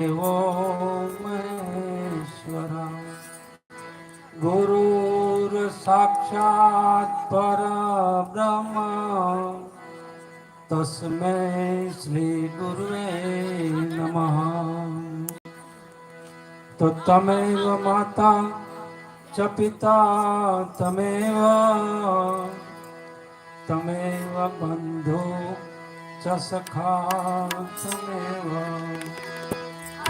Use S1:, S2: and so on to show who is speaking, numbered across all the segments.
S1: साक्षात् गुरुर्साक्षात् परब्रह्म। तस्मै श्रीगुर्वे नमः। तो माता च पिता तमेव। तमेव बन्धु च सखा तमेव।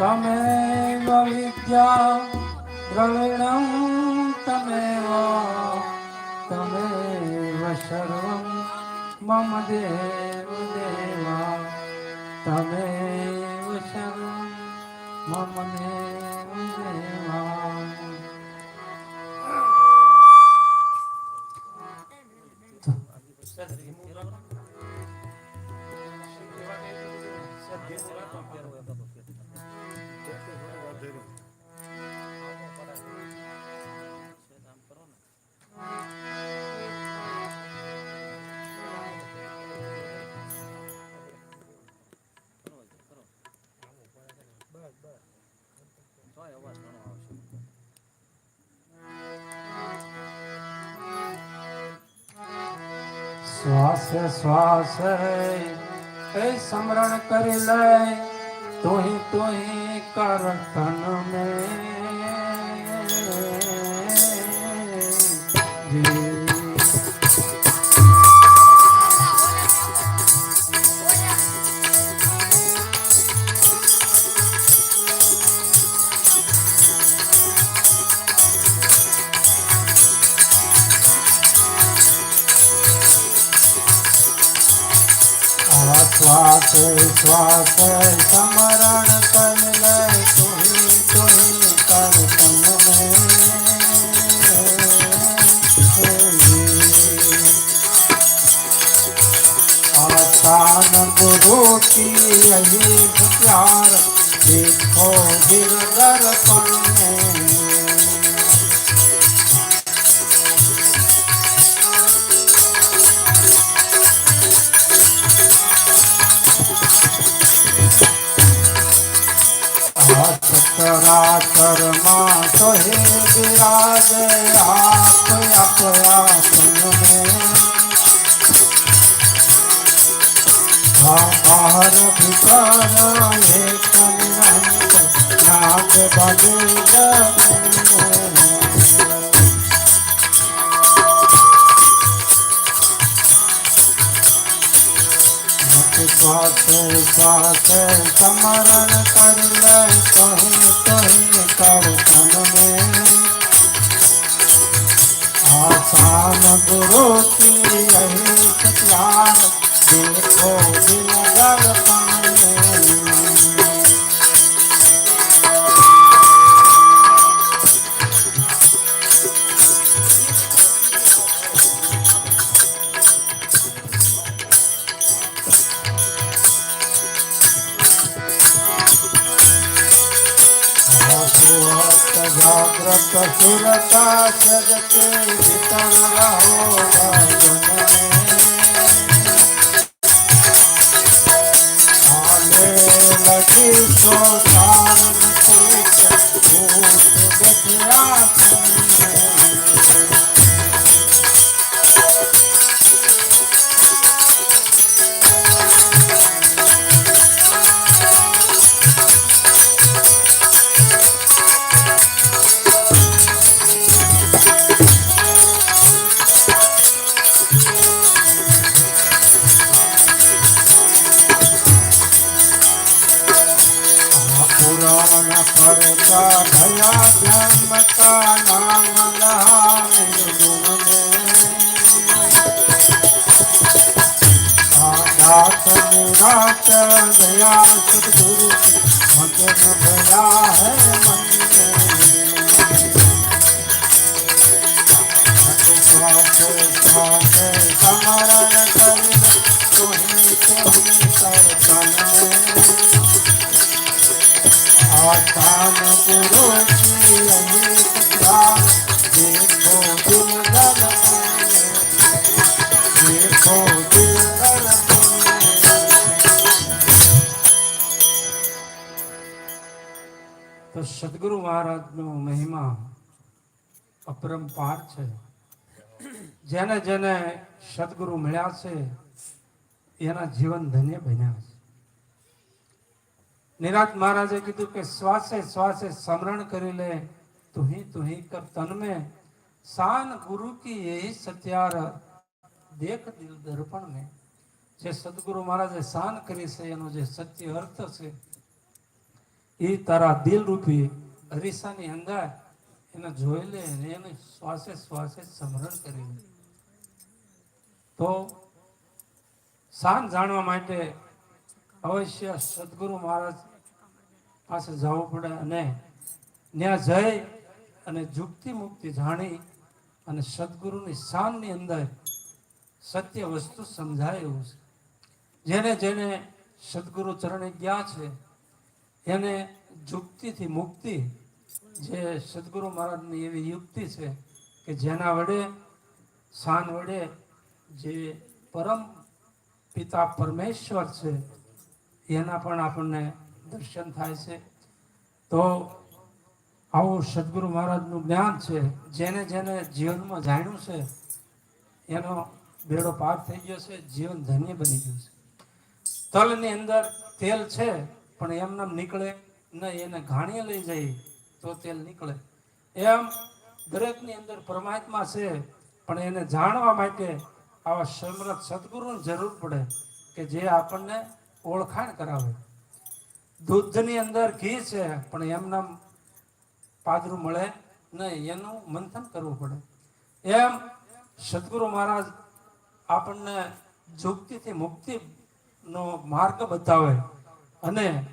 S1: तमेव विद्या द्रविणं तमेव तमेव सर्वं मम देवदेवा तमेव सर्वं मम देव देवा શ્વાસ શ્વાસ એ સ્મરણ કરી લે તુહી તુહી કરતન મે. શ્વાસ શ્વાસ સ્મરણ કરી લે તુહી તુહી કર તન મે आसान गुरु की यही प्यार देखो સચરાચરમાં તો હે વિરાજે આપ આપયા તમે બાહર ભીતર એક નિરંતર નાગ બગે શ્વાસ શ્વાસ સમરણ કરી લે કહી તારો તનને આસાન ગુરુ કી અહીં ધ્યાન દેખો દિન जागृत सुरता सजते भीतर रहो ब्रह्म का नाम लहाने गुण में आजात निरात दया सतगुरु की मगन भया है मन में श्वास श्वास स्मरण कर तुम्हें तुम्हें कर तन में आसान गुरु સદગુરુ મહારાજનો મહિમા અપરંપાર છે. જેને જેને સદગુરુ મળ્યા છે, એના જીવન ધન્ય બન્યા છે. નિરાજ મહારાજે કીધું કે, શ્વાસે શ્વાસે સ્મરણ કરી લે, તુહી તુહી કર તન મેં શાન ગુરુ કી યહી સત્યાર, દેખ દિલ દર્પણ મેં જે સદગુરુ મહારાજે શાન કરી છે, એનો જે સત્ય અર્થ છે એ તારા દિલ રૂપી. અરીસાની અંદર એને જોઈ લે અને એને શ્વાસે શ્વાસે સ્મરણ કરી લે. તો શાન જાણવા માટે અવશ્ય સદગુરુ મહારાજ પાસે જવું પડે અને ત્યાં જઈ અને જુક્તિ મુક્તિ જાણી અને સદગુરુની શાનની અંદર સત્ય વસ્તુ સમજાય એવું છે. જેને જેને સદગુરુ ચરણે ગયા છે એને જુક્તિથી મુક્તિ જે સદગુરુ મહારાજની એવી યુક્તિ છે કે જેના વડે શાન વડે જે પરમ પિતા પરમેશ્વર છે, એના પણ આપણને દર્શન થાય છે. તો આવું સદગુરુ મહારાજનું જ્ઞાન છે, જેને જેને જીવનમાં જાણ્યું છે, એનો બેડો પાર થઈ ગયો છે, જીવન ધન્ય બની ગયું છે. તલની અંદર તેલ છે પણ એમને નીકળે નહીં, એને ઘાણીએ લઈ જાય તો તેલ નીકળે. એમ દરેકની અંદર પરમાત્મા છે, પણ એને જાણવા માટે આવા સમરથ સદગુરુની જરૂર પડે કે જે આપણને ઓળખાણ કરાવે. દૂધની અંદર ઘી છે, પણ એમના પાદરું મળે નહીં, એનું મંથન કરવું પડે. એમ સદગુરુ મહારાજ આપણને જુક્તિથી મુક્તિનો માર્ગ બતાવે. અને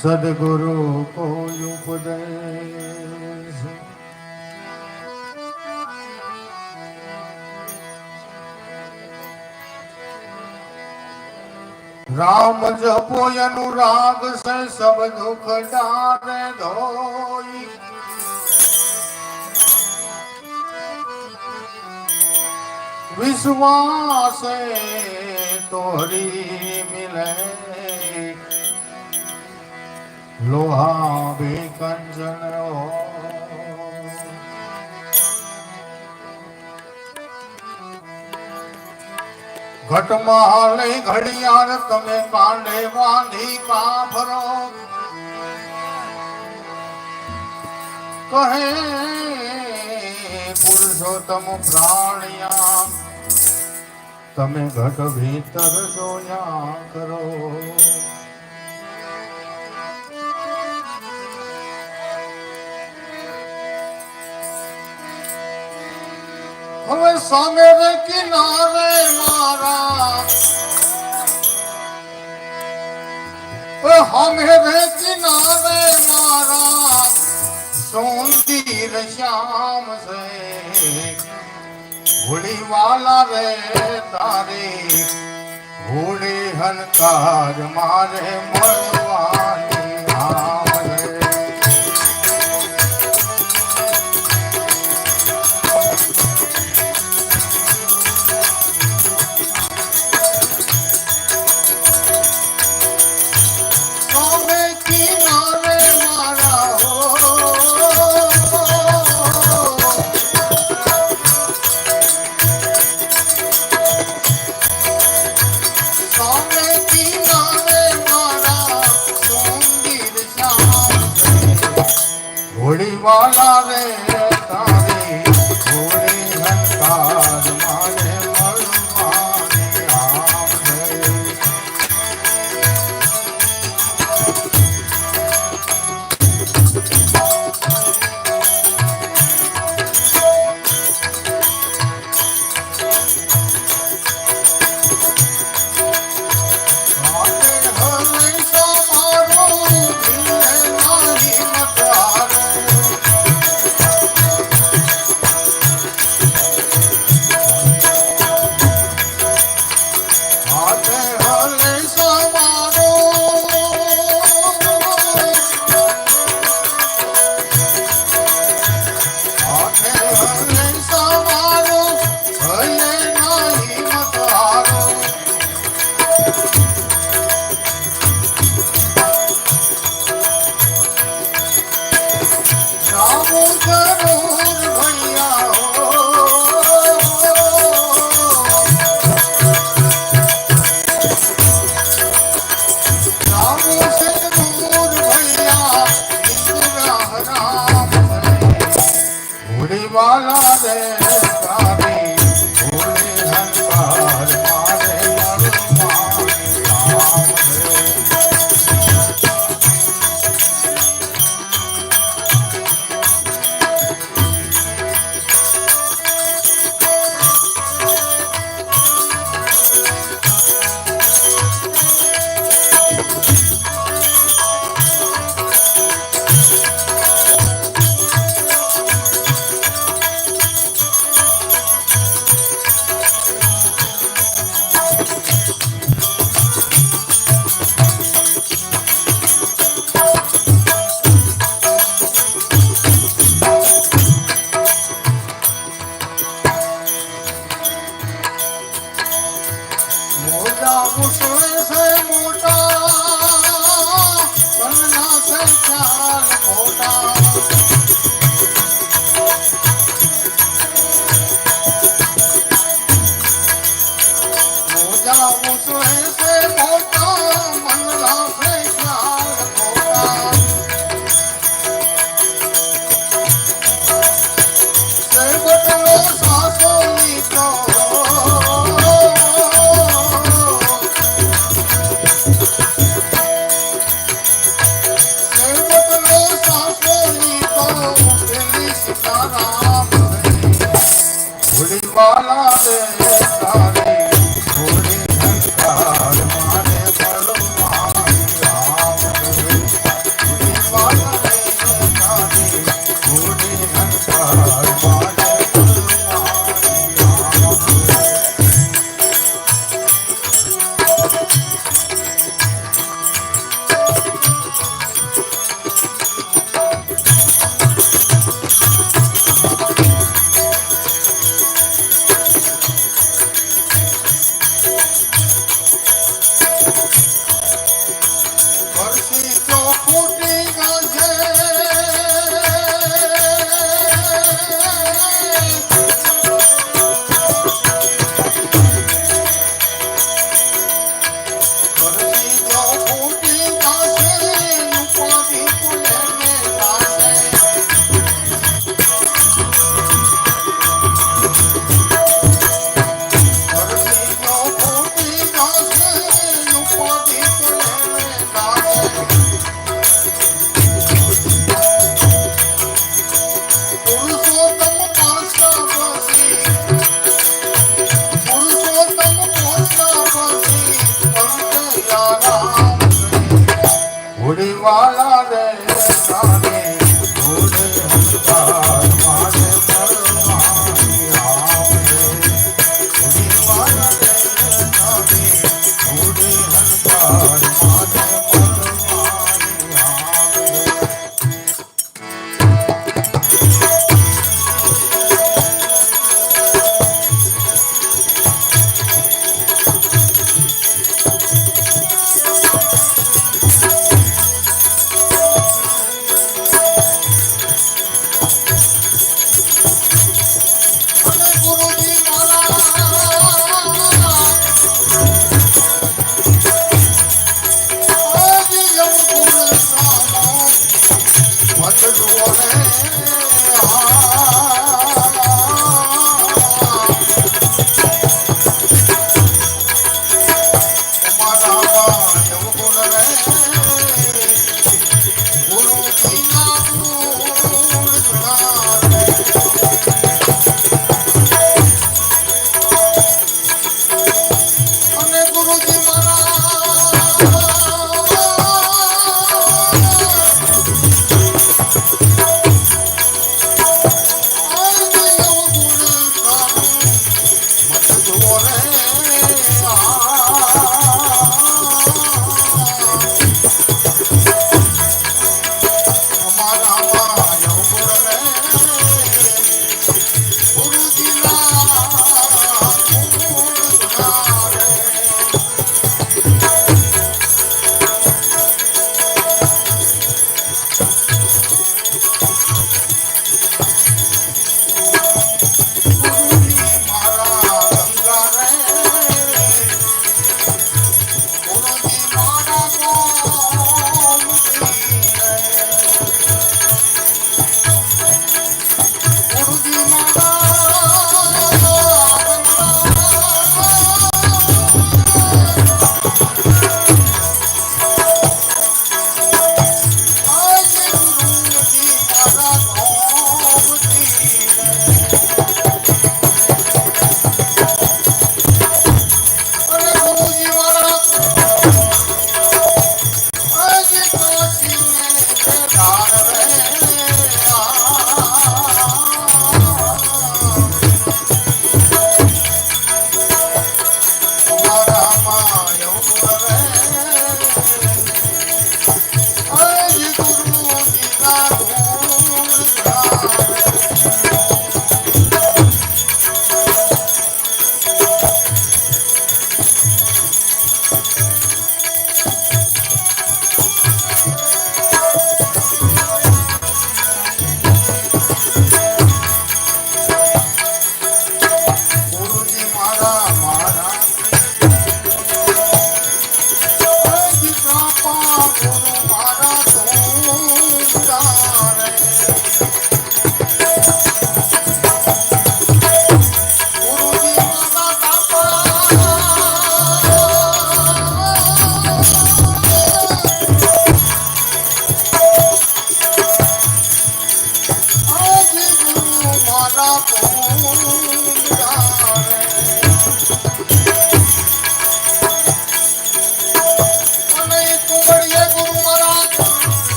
S2: સદગુરુ કોઈ ઉપદેશ. રામ જપો અનુરાગ સે સબ દુઃખ ડારે ધોઈ. વિશ્વાસે તોરી. મિલે લોહા બે કંજન ઘટમાં લઈ ઘડિયાળ તમે કાંડે બાંધી કાભરો કહે પુરુષોત્તમ પ્રાણિયા તમે ઘટ ભીતર જોયા કરો. હવે સામે રે કિનારે મારા. હમે રે કિનારે મારા. સોંદીર શ્યામ સે હોળી વાલા રે તારી હોળી હનકાર મારે મળવાની હોળી Bye.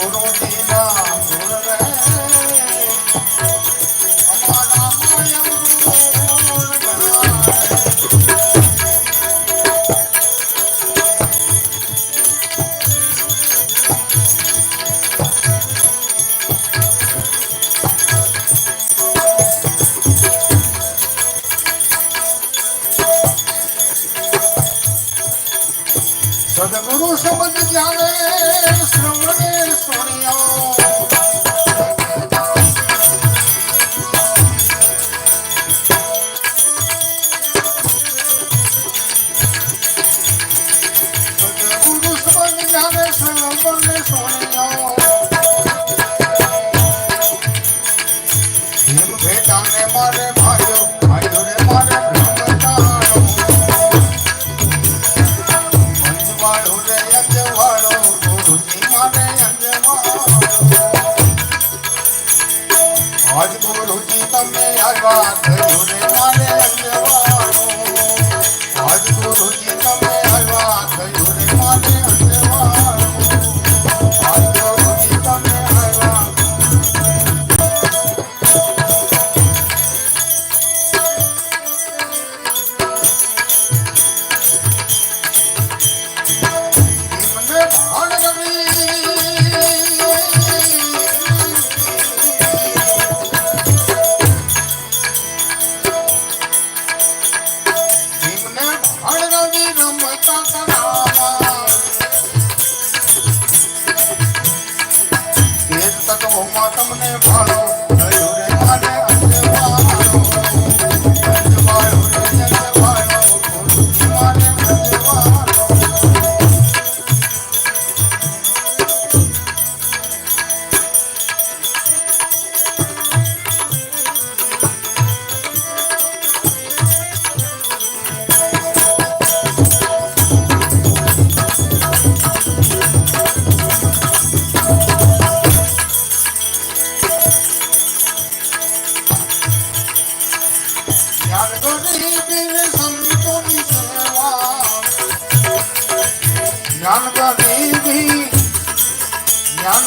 S2: Por onde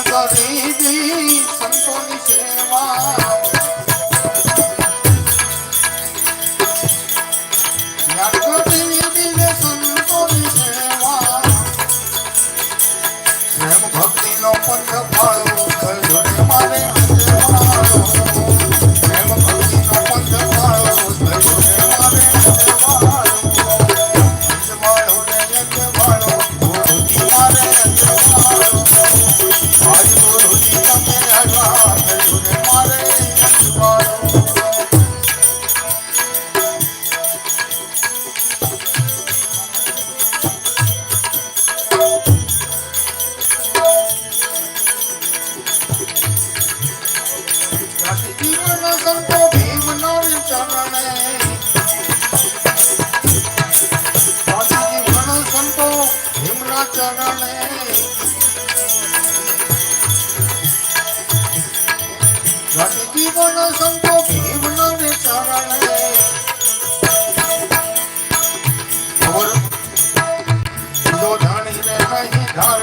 S2: ગરીબી સંતોની સેવા. નહીં